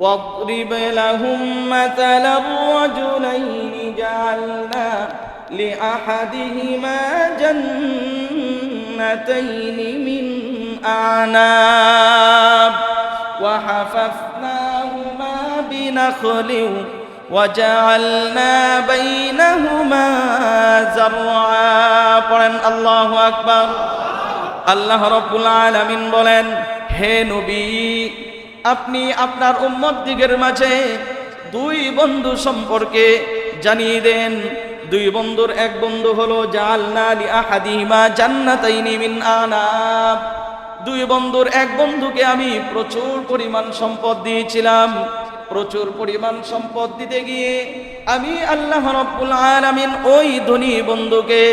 واضرب لهم مثل الرجلين جعلنا لأحدهما جنتين من أعناب وحففناهما بنخل وجعلنا بينهما زرعا পড়েন আল্লাহু আকবার আল্লাহ রব্বুল আলামিন বলেন হে নবী আপনি আপনার উম্মত দিগের মাঝে দুই বন্ধু সম্পর্কে জানিয়ে দেন। দুই বন্ধুর এক বন্ধু হলো জালনালি আহাদিমা আনাব। দুই বন্ধুর এক বন্ধুকে আমি প্রচুর পরিমাণ সম্পদ দিয়েছিলাম। প্রচুর পরিমাণ সম্পদ দিতে গিয়ে আমি আল্লাহ রব্বুল আলামিন ওই ধনী বন্ধুকে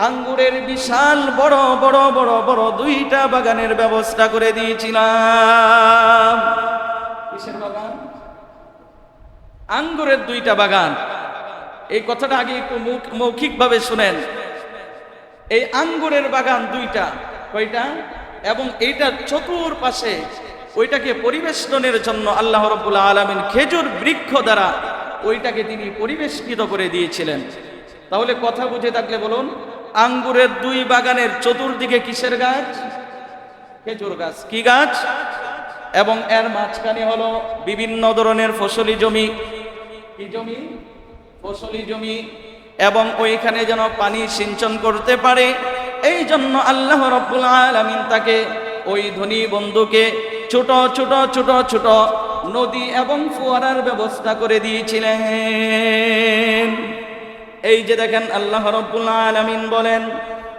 আঙ্গুরের বিশাল বড় বড় বড় বড় দুইটা বাগানের ব্যবস্থা করে দিয়েছিলাম। আঙ্গুরের দুইটা বাগান। এই কথাটা আগে একটু মৌখ- মৌখিকভাবে শুনেন। এই আঙ্গুরের বাগান দুইটা, কয়টা? এবং এইটার চতুর পাশে ওইটাকে পরিবেষ্টনের জন্য আল্লাহ রব্বুল আলমিন খেজুর বৃক্ষ দ্বারা ওইটাকে তিনি পরিবেষ্টিত করে দিয়েছিলেন। তাহলে কথা বুঝে থাকলে বলুন আঙ্গুরের দুই বাগানের চতুর্দিকে কিসের গাছ? খেজুর গাছ। কি গাছ? এবং এর মাঝখানে হলো বিভিন্ন ধরনের ফসলি জমি। কি জমি? ফসলি জমি। এবং ওইখানে যেন পানি সিঞ্চন করতে পারে। এই জন্য আল্লাহ রব্বুল আলামিন তাকে ওই ধনী বন্ধুকে ছোট ছোট ছোট ছোট নদী এবং ফোয়ারার ব্যবস্থা করে দিয়েছিলেন। এই যে দেখেন আল্লাহ রব্বুল আলামিন বলেন,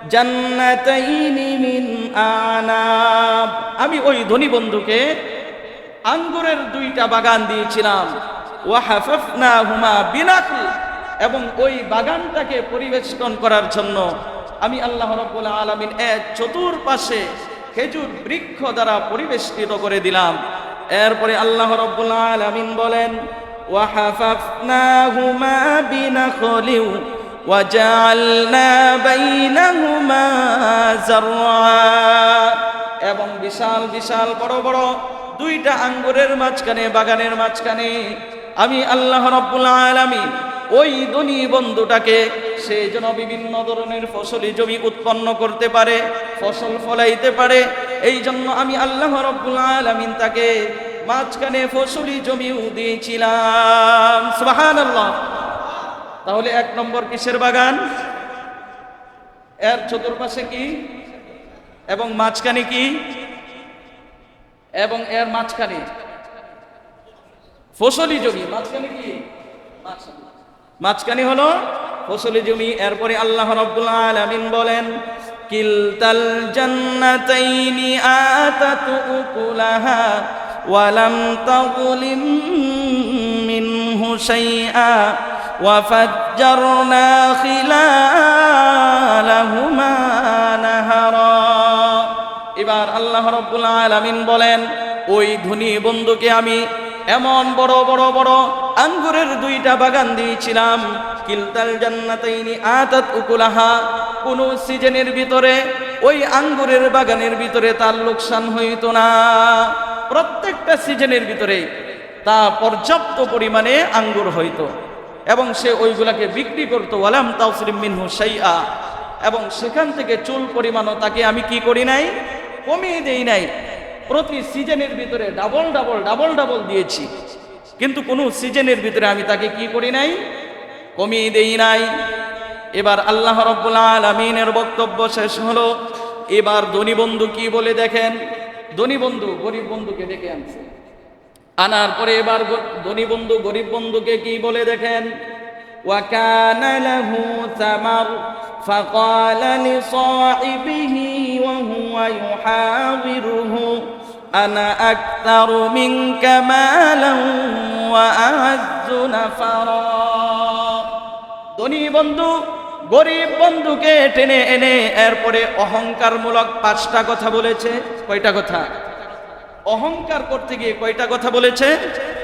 জান্নাতাইনি মিন আনাব। আমি ওই ধনী বন্ধুকে আঙ্গুরের দুইটা বাগান দিয়েছিলাম। ওয়াহাফাফনাহুমা বিনাকল। এবং ওই বাগানটাকে পরিবেষ্টন করার জন্য আমি আল্লাহ রব্বুল আলামিন এক চতুর্পাশে খেজুর বৃক্ষ দ্বারা পরিবেষ্টিত করে দিলাম। এরপরে আল্লাহ রব্বুল আলামিন বলেন وحففناهما بنخل وجعلنا بينهما زرعا এবং বিশাল বিশাল বড় বড় দুইটা আঙ্গুরের মাঝখানে বাগানের মাঝখানে আমি আল্লাহ রব্বুল আলামিন ওই ধনী বন্ধুটাকে সে যেন বিভিন্ন ধরনের ফসলি জমি উৎপন্ন করতে পারে ফসল ফলাইতে পারে এই জন্য আমি আল্লাহ রব্বুল আলামিন তাকে মাঝখানে ফসলি জমিও দিয়েছিলাম। সুবহানাল্লাহ। তাহলে এক নম্বর কিসের বাগান? এর চতুর্পাশে কি? এবং মাঝখানে কি? এবং এর মাঝখানে ফসলি জমি। মাঝখানে কি। মাঝখানে। হলো ফসলি জমি। এরপরে আল্লাহ রাব্বুল আলামিন বলেন, কিলতাল জান্নাতাইনি আতাত উকুলাহা ওয়ালাম তাযলিম মিনহু শাইআ وفجرنا خلالهما نهرا এবার আল্লাহ রব্বুল আলামিন বলেন ওই ধনী বন্ধুকে আমি এমন বড় বড় বড় আঙ্গুরের দুইটা বাগান দিয়েছিলাম কিলতাল জান্নাতাইনি আতাত উকুলাহা কোন সিজনের ভিতরে ওই আঙ্গুরের বাগানের ভিতরে তার লোকসান হইতো না প্রত্যেকটা সিজনের ভিতরে তা পর্যাপ্ত পরিমাণে আঙ্গুর হইতো। এবং সে ওইগুলাকে বিক্রি করতো। ওয়ালাম তাওসরিম মিনহু শাইআ। এবং সেখান থেকে চুল পরিমাণও তাকে আমি কি করি নাই? কমিয়ে দেই নাই। প্রতি সিজনের ভিতরে ডাবল ডাবল ডাবল ডাবল দিয়েছি। কিন্তু কোনো সিজনের ভিতরে আমি তাকে কি করি নাই? কমিয়ে দেই নাই। এবার আল্লাহ রব্বুল আলমিনের বক্তব্য শেষ হলো। এবার ধনী বন্ধু কি বলে দেখেন? ধনী বন্ধু গরিব বন্ধুকে ডেকে আনছে আনার পরে এবার গ- ধনী বন্ধু গরিব বন্ধুকে কি বলে দেখেন وكان له ثمر فقال لصاحبه وهو يحاوره أنا أكثر منك مالا وأعز نفرا ধনী বন্ধু গরিব বন্ধুকে টেনে এনে এরপরে অহংকারমূলক পাঁচটা কথা বলেছে। কয়টা কথা? অহংকার করতে গিয়ে কয়টা কথা বলেছে?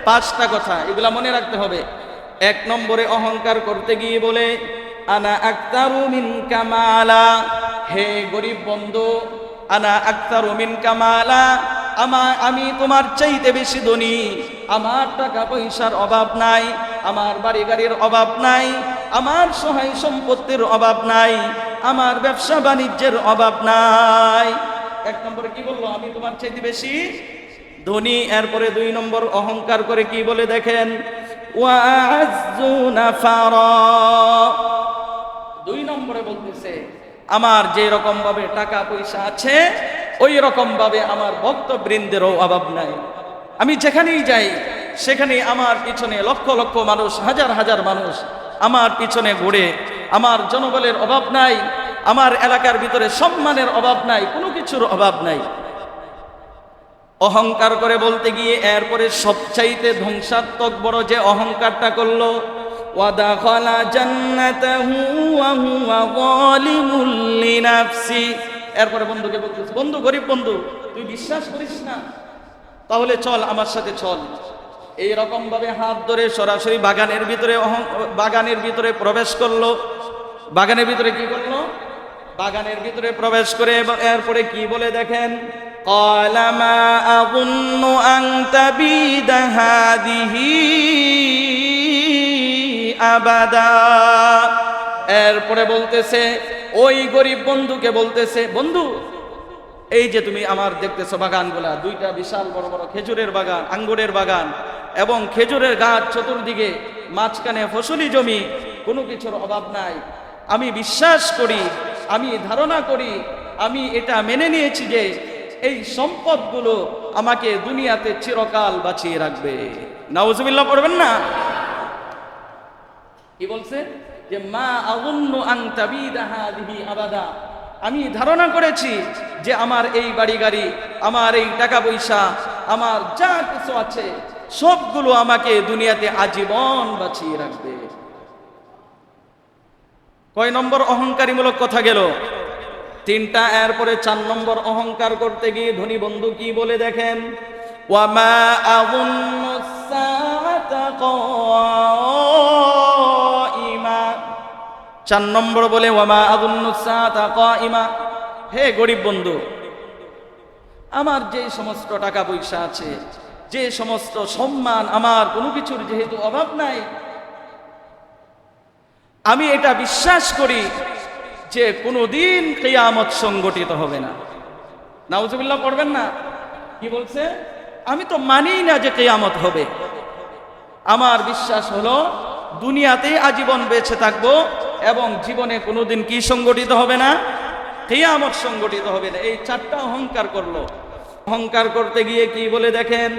পাঁচটা কথা, এগুলা মনে রাখতে হবে। এক নম্বরে অহংকার করতে গিয়ে বলে, আনা আক্তারু মিন কামালা হে গরিব বন্ধু, আনা আক্তারু মিন কামালা আমার আমি তোমার চাইতে বেশি ধনী। আমার টাকা পয়সার অভাব নাই, আমার বাড়ি গাড়ির অভাব নাই আমার সহায় সম্পত্তির অভাব নাই, আমার ব্যবসা বাণিজ্যের অভাব নাই। এক নম্বরে কি বলল? আমি তোমার চাইতে বেশি ধনী। এরপরে দুই নম্বর অহংকার করে কি বলে দেখেন? দুই নম্বরে বলতেছে, আমার যে রকম ভাবে টাকা পয়সা আছে ওই রকম ভাবে আমার ভক্তবৃন্দেরও অভাব নাই। আমি যেখানেই যাই সেখানে আমার পিছনে লক্ষ লক্ষ মানুষ, হাজার হাজার মানুষ আমার পিছনে ঘুরে, আমার জনবলের অভাব নাই, আমার এলাকার ভিতরে সম্মানের অভাব নাই, কোনো কিছুর অভাব নাই। অহংকার করে বলতে গিয়ে এরপরে সবচাইতে ধ্বংসাত্মক বড় যে অহংকারটা করল ওয়াদাখালা এরপরে বন্ধুকে বলতেছে, বন্ধু, গরিব বন্ধু, তুই বিশ্বাস করিস না? তাহলে চল, আমার সাথে চল। এইরকম ভাবে হাত ধরে সরাসরি বাগানের ভিতরে বাগানের ভিতরে প্রবেশ করল। বাগানের ভিতরে কি করল? বাগানের ভিতরে প্রবেশ করে এরপরে কি বলে দেখেন? এরপরে বলতেছে, ওই গরিব বন্ধুকে বলতেছে, বন্ধু এই যে তুমি আমার দেখতেছো বাগানগুলা, দুইটা বিশাল বড় বড় খেজুরের বাগান, আঙ্গুরের বাগান, এবং খেজুরের গাছ চতুর্দিকে মাঝখানে ফসলি জমি, কোনো কিছুর অভাব নাই। আমি বিশ্বাস করি, আমি ধারণা করি, আমি এটা মেনে নিয়েছি যে এই সম্পদগুলো আমাকে দুনিয়াতে চিরকাল বাঁচিয়ে রাখবে। নাউজুবিল্লাহ পড়বেন না? কি বলছে? যে মা আগুন্ন আং তাবিদাহাদিহি আবাদা। আমি ধারণা করেছি যে আমার এই বাড়ি গাড়ি, আমার এই টাকা পয়সা, আমার যা কিছু আছে, সবগুলো আমাকে দুনিয়াতে আজীবন বাঁচিয়ে রাখবে। কয় নম্বর অহংকারীমূলক কথা গেল? তিনটা এরপরে চার নম্বর অহংকার করতে গিয়ে ধনী বন্ধু কি বলে দেখেন? ওয়ামা ইমা চার নম্বর বলে, ওয়ামা ইমা হে গরিব বন্ধু, আমার যে সমস্ত টাকা পয়সা আছে, যে সমস্ত সম্মান আমার, কোনো কিছুর যেহেতু অভাব নাই, আমি এটা বিশ্বাস করি যে কোনোদিন কেয়ামত সংগঠিত হবে না। নাউজুবিল্লাহ, পড়বেন না? কি বলছে? আমি তো মানি না যে কেয়ামত হবে। আমার বিশ্বাস হলো দুনিয়াতে আজীবন বেঁচে থাকব এবং জীবনে কোনোদিন কি সংগঠিত হবে না? কেয়ামত সংগঠিত হবে না। এই চারটা অহংকার করল। অহংকার করতে গিয়ে কি বলে দেখেন?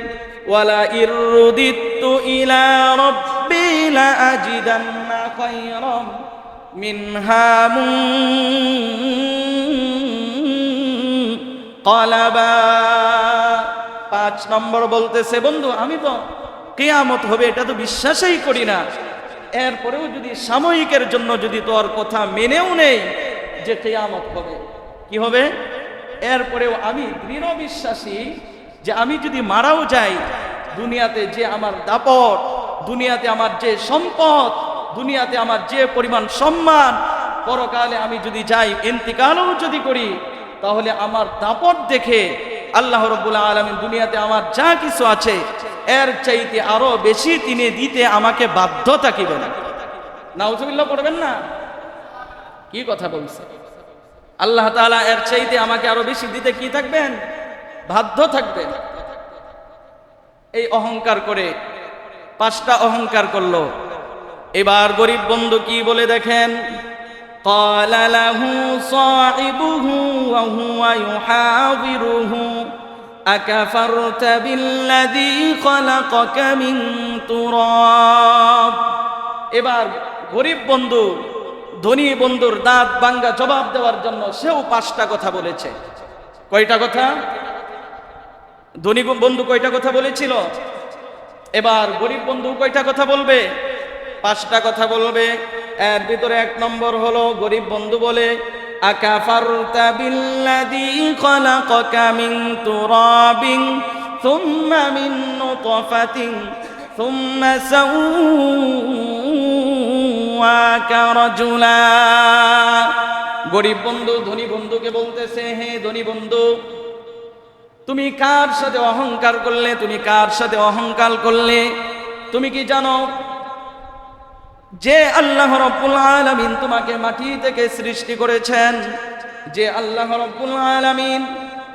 ওয়ালা ইরুদিত্তু ইলা রব্বি লা আজিদান্না খায়রাম মিনহা কলাবা। পাঁচ নম্বর বলতেছে, বন্ধু, আমি তো কেয়ামত হবে, এটা তো বিশ্বাসই করি না। এরপরেও যদি সাময়িকের জন্য যদি তোর কথা মেনেও নেই, যে কেয়ামত হবে, কি হবে? এরপরেও আমি দৃঢ় বিশ্বাসী যে আমি যদি মারাও যাই, দুনিয়াতে যে আমার দাপট, দুনিয়াতে আমার যে সম্পদ, দুনিয়াতে আমার যে পরিমাণ সম্মান, পরকালে আমি যদি যাই, ইন্তিকালও যদি করি, তাহলে আমার দাপট দেখে আল্লাহ রব্বুল্লাহ আলমিন দুনিয়াতে আমার যা কিছু আছে এর চাইতে আরো বেশি তিনি দিতে আমাকে বাধ্য থাকিবেন নাউজুবিল্লাহ পড়বেন না কি কথা বলছে আল্লাহ তাআলা এর চাইতে আমাকে আরো বেশি দিতে কি থাকবেন বাধ্য থাকবেন এই অহংকার করে পাঁচটা অহংকার করলো এবার গরিব বন্ধু কি বলে দেখেন قال له صاحبه وهو يحاوره أكفرت بالذي خلقك من تراب এবার গরিব বন্ধু ধনী বন্ধুর দাঁত বাঙ্গা জবাব দেওয়ার জন্য সেও পাঁচটা কথা বলেছে কয়টা কথা ধনী বন্ধু কয়টা কথা বলেছিল এবার গরিব বন্ধু কয়টা কথা বলবে পাঁচটা কথা বলবে এর ভিতরে এক নম্বর হলো গরিব বন্ধু বলে আকাফারতা বিল্লাযী খলাকাকা মিন তুরাবিন সুম্মা মিন নুতফাতিন সুম্মা সাওয়াকা রাজুলা গরিব বন্ধু, ধনী বন্ধুকে বলতেছে, হে ধনী বন্ধু, তুমি কার সাথে অহংকার করলে? তুমি কার সাথে অহংকার করলে? তুমি কি জানো যে আল্লাহ রব্বুল আলামিন তোমাকে মাটি থেকে সৃষ্টি করেছেন, যে আল্লাহ রব্বুল আলামিন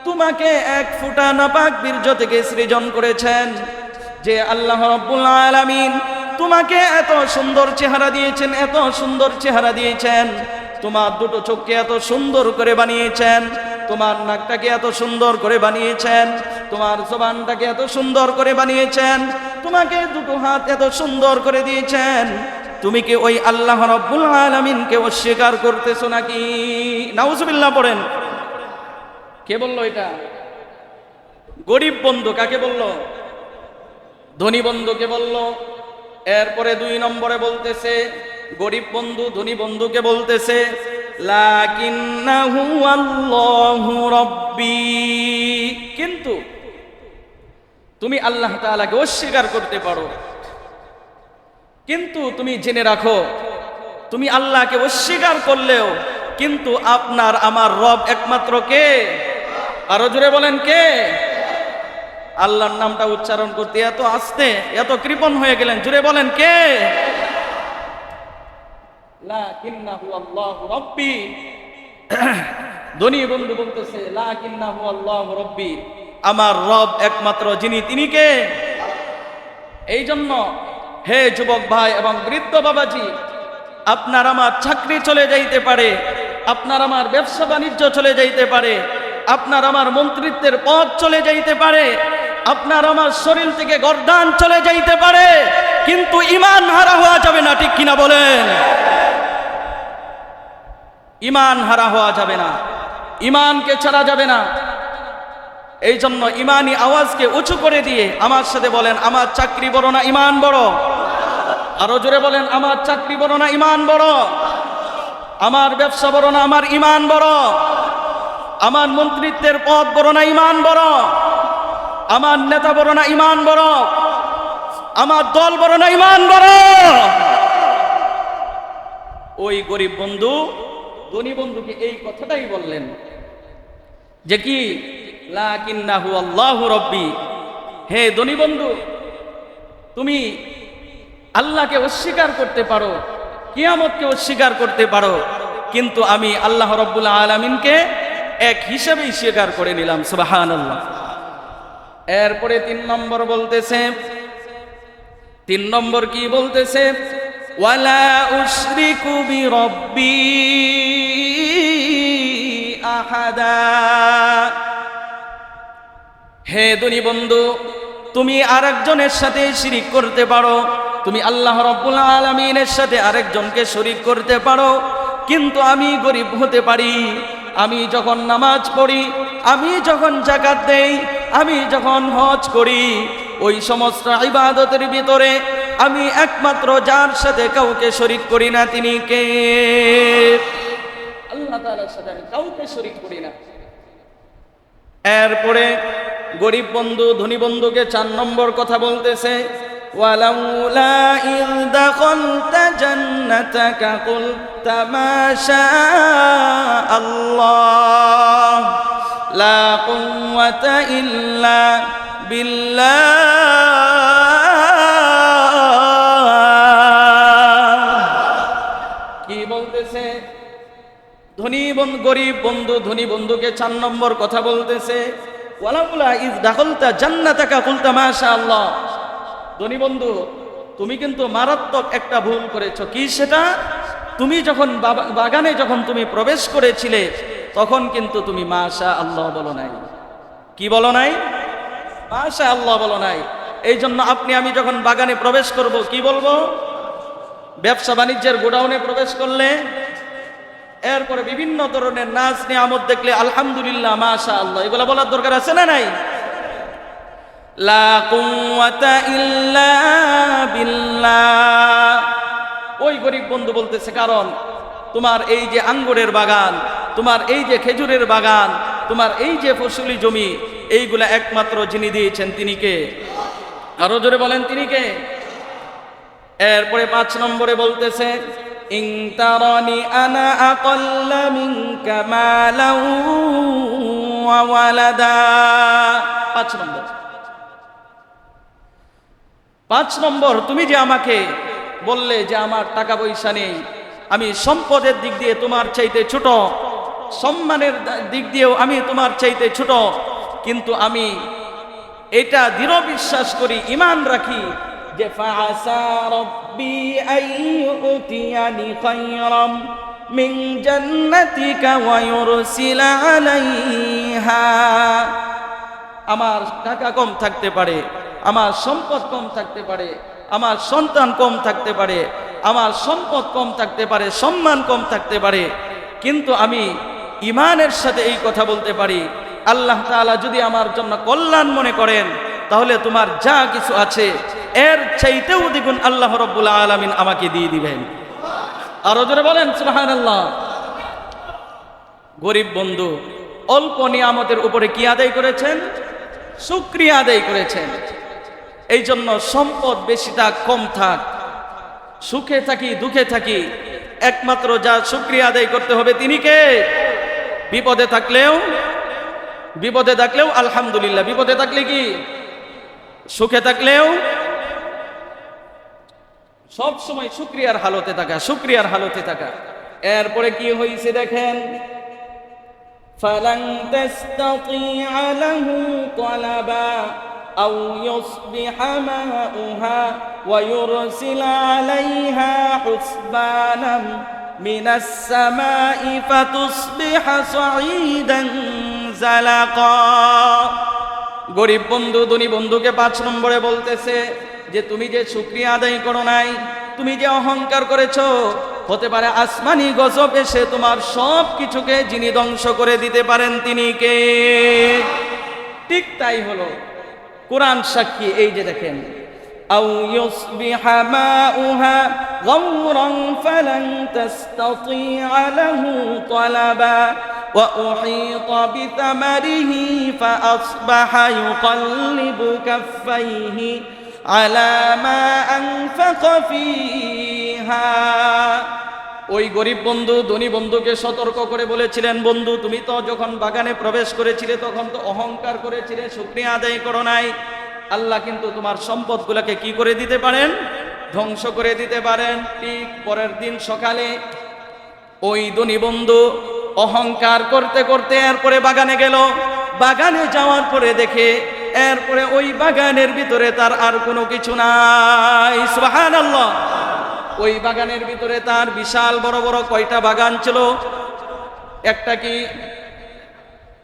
তোমাকে এক ফুটা নাপাক বীর্য থেকে সৃজন করেছেন, যে আল্লাহ রব্বুল আলামিন তোমাকে এত সুন্দর চেহারা দিয়েছেন, এত সুন্দর চেহারা দিয়েছেন, তোমার দুটো চোখকে এত সুন্দর করে বানিয়েছেন, তোমার নাকটাকে এত সুন্দর করে বানিয়েছেন, তোমার জবানটাকে এত সুন্দর করে বানিয়েছেন, তোমাকে দুটো হাত এত সুন্দর করে দিয়েছেন তুমি কি ওই আল্লাহ রব্বুল আলামিনকে অস্বীকার করতেছো নাকি? নাউজুবিল্লাহ পড়েন। কে বলল এটা? গরিব বন্ধু কাকে বলল? ধনী বন্ধুকে বলল? এরপরে দুই নম্বরে বলতেছে, গরিব বন্ধু, ধনী বন্ধুকে বলতেছে কিন্তু তুমি আল্লাহ তাআলাকে অস্বীকার করতে পারো। কিন্তু তুমি জেনে রাখো, তুমি আল্লাহকে অস্বীকার করলেও কিন্তু আপনার আমার রব একমাত্র কে? আরও জোরে বলেন কে? আল্লাহর নামটা উচ্চারণ করতে এত আস্তে, এত কৃপণ হয়ে গেলেন জুড়ে বলেন কে? ধনী বন্ধু বলতেছে আমার রব একমাত্র, যিনি তিনি কে? এই জন্য হে যুবক ভাই এবং বৃদ্ধ বাবাজি, আপনার আমার চাকরি চলে যাইতে পারে, আপনার আমার ব্যবসা বাণিজ্য চলে যাইতে পারে, আপনার আমার মন্ত্রিত্বের পদ চলে যাইতে পারে, আপনার আমার শরীর থেকে গরদান চলে যাইতে পারে, কিন্তু ইমান হারা হওয়া যাবে না, ঠিক কিনা বলেন? ইমান হারা হওয়া যাবে না ইমানকে ছাড়া যাবে না। এই জন্য ইমানি আওয়াজকে উঁচু করে দিয়ে আমার সাথে বলেন, আমার চাকরি বড় না ইমান বড়? আরও জোরে বলেন, আমার চাকরি বড় না, ইমান বড়? আমার ব্যবসা বড় না, আমার ইমান বড়? আমার মন্ত্রিত্বের পদ বড় না, ইমান বড়? আমার নেতা বড় না, ইমান বড়? আমার দল বড় না, ইমান বড়? ওই গরিব বন্ধু, ধনী বন্ধুকে এই কথাটাই বললেন যে কি, লাকিন্নাহু আল্লাহু রব্বি। হে ধনী বন্ধু, তুমি আল্লাহকে অস্বীকার করতে পারো, কিয়ামতকে অস্বীকার করতে পারো, কিন্তু আমি আল্লাহ রব্বুল আলমিনকে এক হিসেবেই স্বীকার করে নিলাম সুবাহান আল্লাহ এরপরে তিন নম্বর বলতেছে, তিন নম্বর কি বলতেছে? ওয়ালা উশরিকু বি রব্বি আহাদা। হে ধনী বন্ধু, তুমি আরেকজনের সাথে শিরিক করতে পারো তুমি আল্লাহ রব্বুল আলমিনের সাথে আরেকজনকে শরিক করতে পারো, কিন্তু আমি গরিব হতে পারি। আমি যখন নামাজ পড়ি, আমি যখন জাকাত দেই, আমি যখন হজ করি, ওই সমস্ত ইবাদতের ভিতরে আমি একমাত্র যার সাথে কাউকে শরিক করি না, তিনি কে? আল্লাহ সাথে কাউকে করি না। এরপরে গরিব বন্ধু, ধনী বন্ধুকে চার নম্বর কথা বলতেছে ولولا إذ دخلت جنتك قلت ما شاء الله لا قوة إلا بالله কি বলতেছে ধনী বন্ধু গরিব বন্ধু ধনী বন্ধুকে চার নম্বর কথা বলতেছে ওয়ালাউলা ইজ দাখলতা জান্নাতাকা কুলতা মাশা আল্লাহ ধনী বন্ধু, তুমি কিন্তু মারাত্মক একটা ভুল করেছ। কি সেটা? তুমি যখন বাগানে যখন তুমি প্রবেশ করেছিলে, তখন কিন্তু তুমি মাশা আল্লাহ বলো নাই। কি বলো নাই? মাশা আল্লাহ বলো নাই। এই জন্য আপনি, আমি যখন বাগানে প্রবেশ করব, কি বলব? ব্যবসা বাণিজ্যের গোডাউনে প্রবেশ করলে, এরপরে বিভিন্ন ধরনের নাচ নিয়ে নিয়ামত দেখলে আলহামদুলিল্লাহ মাশা আল্লাহ এগুলো বলার দরকার আছে না নাই? লা ইল্লা ওই গরিব বন্ধু বলতেছে, কারণ তোমার এই যে আঙ্গুরের বাগান, তোমার এই যে খেজুরের বাগান, তোমার এই যে ফসলি জমি, এইগুলা একমাত্র যিনি দিয়েছেন তিনি কে? আরও জোরে বলেন, তিনি কে? এরপরে পাঁচ নম্বরে বলতেছে, ইং তারানি আনা আকাল্লা মিনকা মালাও ওয়ালাদা। পাঁচ নম্বর। পাঁচ নম্বর, তুমি যে আমাকে বললে যে আমার টাকা পয়সা নেই, আমি সম্পদের দিক দিয়ে তোমার চাইতে ছোট, সম্মানের দিক দিয়েও আমি তোমার চাইতে ছোট, কিন্তু আমি এটা দৃঢ় বিশ্বাস করি ইমান রাখি যে আমার টাকা কম থাকতে পারে আমার সম্পদ কম থাকতে পারে, আমার সন্তান কম থাকতে পারে, আমার সম্পদ কম থাকতে পারে, সম্মান কম থাকতে পারে। কিন্তু আমি ইমানের সাথে এই কথা বলতে পারি, আল্লাহ তাআলা যদি আমার জন্য কল্যাণ মনে করেন, তাহলে তোমার যা কিছু আছে, এর চাইতেও দ্বিগুণ আল্লাহ রব্বুল আলমিন আমাকে দিয়ে দিবেন। আরও জোরে বলেন, সুবহানাল্লাহ। গরিব বন্ধু, অল্প নিয়ামতের উপরে কি আদায় করেছেন? শুক্রিয়া আদায় করেছেন। এই জন্য সম্পদ বেশি থাক কম থাক সুখে থাকি দুঃখে থাকি একমাত্র যা শুক্রিয়া আদায় করতে হবে তিনি কে বিপদে থাকলেও বিপদে থাকলেও আলহামদুলিল্লাহ বিপদে থাকলে কি সুখে থাকলেও সব সময় শুক্রিয়ার হালতে থাকা শুক্রিয়ার হালতে থাকা এরপরে কি হয়েছে দেখেন فلن تستطيع له طلبا أو يصبح ماؤها ويرسل عليها حسبانا من السماء فتصبح صعيدا زلقا গরিব বন্ধু ধনী বন্ধুকে পাঁচ নম্বরে বলতেছে যে তুমি যে শুক্রিয়া আদায় করো নাই তুমি যে অহংকার করেছো হতে পারে আসমানি গজব এসে তোমার সব কিছুকে যিনি ধ্বংস করে দিতে পারেন তিনি কে ঠিক তাই হলো কোরআন সাক্ষী এই যে দেখেন أو يصبح ماؤها غورا فلن تستطيع له طلبا وأحيط بثمره فأصبح يقلب كفيه على ما أنفق فيها ওই গরিব বন্ধু, ধনী বন্ধুকে সতর্ক করে বলেছিলেন, বন্ধু, তুমি তো যখন বাগানে প্রবেশ করেছিলে, তখন তো অহংকার করেছিলে, শুক্রিয়া আদায় করো নাই। আল্লাহ কিন্তু তোমার সম্পদগুলোকে কি করে দিতে পারেন? ধ্বংস করে দিতে পারেন। ঠিক পরের দিন সকালে ওই ধনী বন্ধু অহংকার করতে করতে এরপরে বাগানে গেল। বাগানে যাওয়ার পরে দেখে এরপরে ওই বাগানের ভিতরে তার আর কোনো কিছু নাই। সুবাহান আল্লাহ ওই বাগানের ভিতরে তার বিশাল বড় বড় কয়টা বাগান ছিল? একটা কি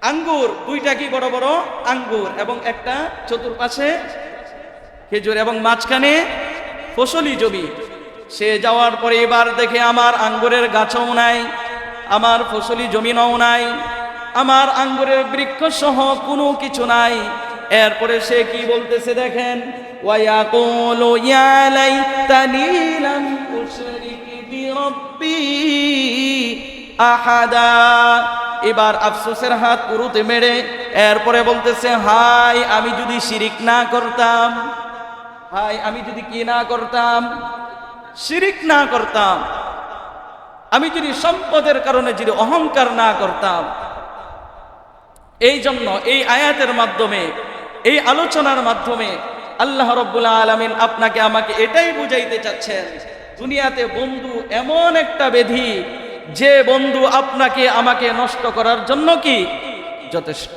আঙ্গুর, দুইটা কি বড় বড় আঙ্গুর, এবং একটা চতুর্পাশে খেজুর, এবং মাঝখানে ফসলি জমি। সে যাওয়ার পরে এবার দেখে আমার আঙ্গুরের গাছও নাই, আমার ফসলি জমিনও নাই, আমার আঙ্গুরের বৃক্ষ সহ কোনো কিছু নাই। এরপরে সে কি বলতেছে দেখেন ওয়ায়াকুলু ইয়া লাইতানি লাম উশরিক বিরাব্বি আহাদা এবার আফসোসের হাত পুরুতে মেরে এরপরে বলতেছে, হাই, আমি যদি শিরিক না করতাম, হাই, আমি যদি কি না করতাম, শিরিক না করতাম, আমি যদি সম্পদের কারণে যদি অহংকার না করতাম, এই জন্য এই আয়াতের মাধ্যমে, এই আলোচনার মাধ্যমে আল্লাহ রব্বুল্লা আলমিন আপনাকে আমাকে এটাই বুঝাইতে চাচ্ছেন, দুনিয়াতে বন্ধু এমন একটা বেধি, যে বন্ধু আপনাকে আমাকে নষ্ট করার জন্য কি? যথেষ্ট।